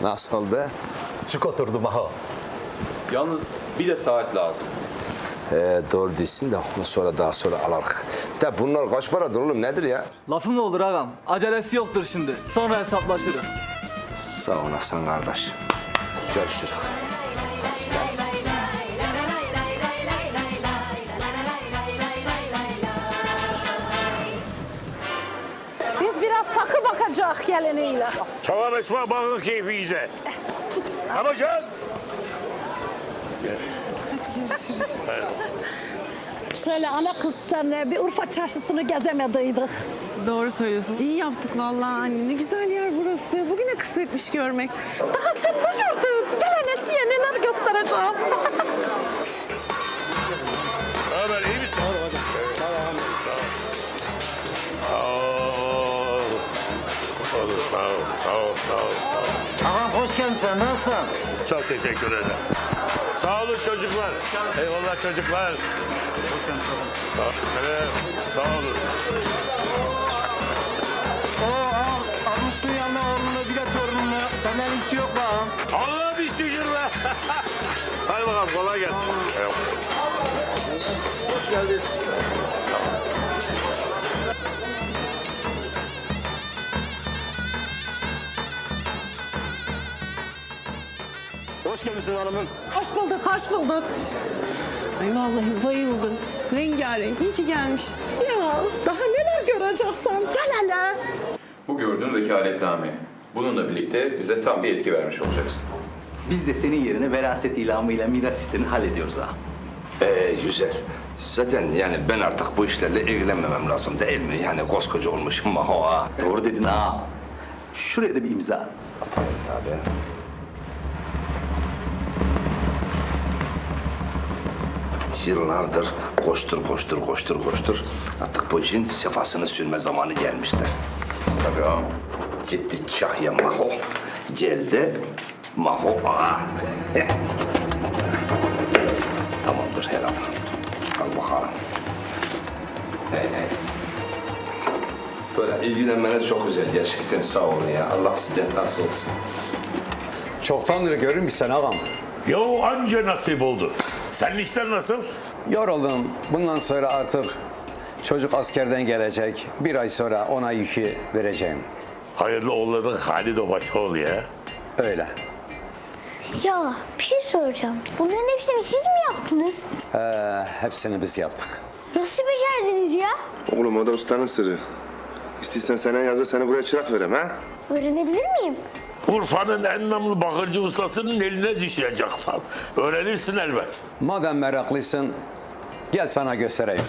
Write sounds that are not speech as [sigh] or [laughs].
Nasıl oldu? Çık oturdum ha. Yalnız bir de saat lazım. Ee, doğru değilsin de onu sonra daha sonra alarız. De bunlar kaç paradır oğlum nedir ya? Lafı mı olur ağam? Acelesi yoktur şimdi. Sonra hesaplaşırız. Sağ olasın kardeş. Görüşürüz. Biz bakacak geleneğiyle. Tamam Esma bakın keyfinize. Ama can. Şöyle ana kız senle bir Urfa çarşısını gezemediydik. Doğru söylüyorsun. İyi yaptık vallahi anne. Ne güzel yer burası. Bugüne kısmetmiş görmek. Daha sen ne sağ ol, sağ ol, sağ ol, sağ ol. Ağam hoş geldin sen nasılsın? Çok teşekkür ederim. Sağ olun çocuklar. Eyvallah çocuklar. Sağ, evet, sağ olun. Oo ağam almışsın yanına oğlunu bir de torununu. Senden iyisi yok be ağam. Allah bir şükür be. [laughs] Hadi bakalım kolay gelsin. Eyvallah. Hoş gelmişsin hanımım. Hoş bulduk, hoş bulduk. Ay vallahi bayıldım. Rengarenk. İyi ki gelmişiz. Ya daha neler göreceksin? Gel hele. Bu gördüğün vekaletname. Bununla birlikte bize tam bir etki vermiş olacaksın. Biz de senin yerine veraset ilamıyla miras işlerini hallediyoruz ha. Ee, güzel. Zaten yani ben artık bu işlerle ilgilenmemem lazım değil mi? Yani koskoca olmuşum Maho ha. Doğru dedin ha. Şuraya da bir imza. Tabii. Yıllardır koştur koştur koştur koştur. Artık bu işin sefasını sürme zamanı gelmiştir. Tabii ağam. Gitti Kahya Maho. Geldi Maho ağa. [laughs] Tamamdır herhal. Al bakalım. Hey hey. Böyle ilgilenmeniz çok güzel gerçekten sağ olun ya. Allah sizden razı olsun. Çoktandır görür müsün ağam? Yo anca nasip oldu. Senin işler nasıl? Yoruldum. Bundan sonra artık çocuk askerden gelecek. Bir ay sonra ona yükü vereceğim. Hayırlı oğulların Halid Obaşoğlu ya. Öyle. Ya bir şey soracağım. Bunların hepsini siz mi yaptınız? Ee, hepsini biz yaptık. Nasıl becerdiniz ya? Oğlum o da ustanın sırrı. İstiyorsan senen yazda seni buraya çırak verem ha? Öğrenebilir miyim? Urfa'nın en namlı bakırcı ustasının eline düşeceksin. Öğrenirsin elbet. Madem meraklısın, gel sana göstereyim.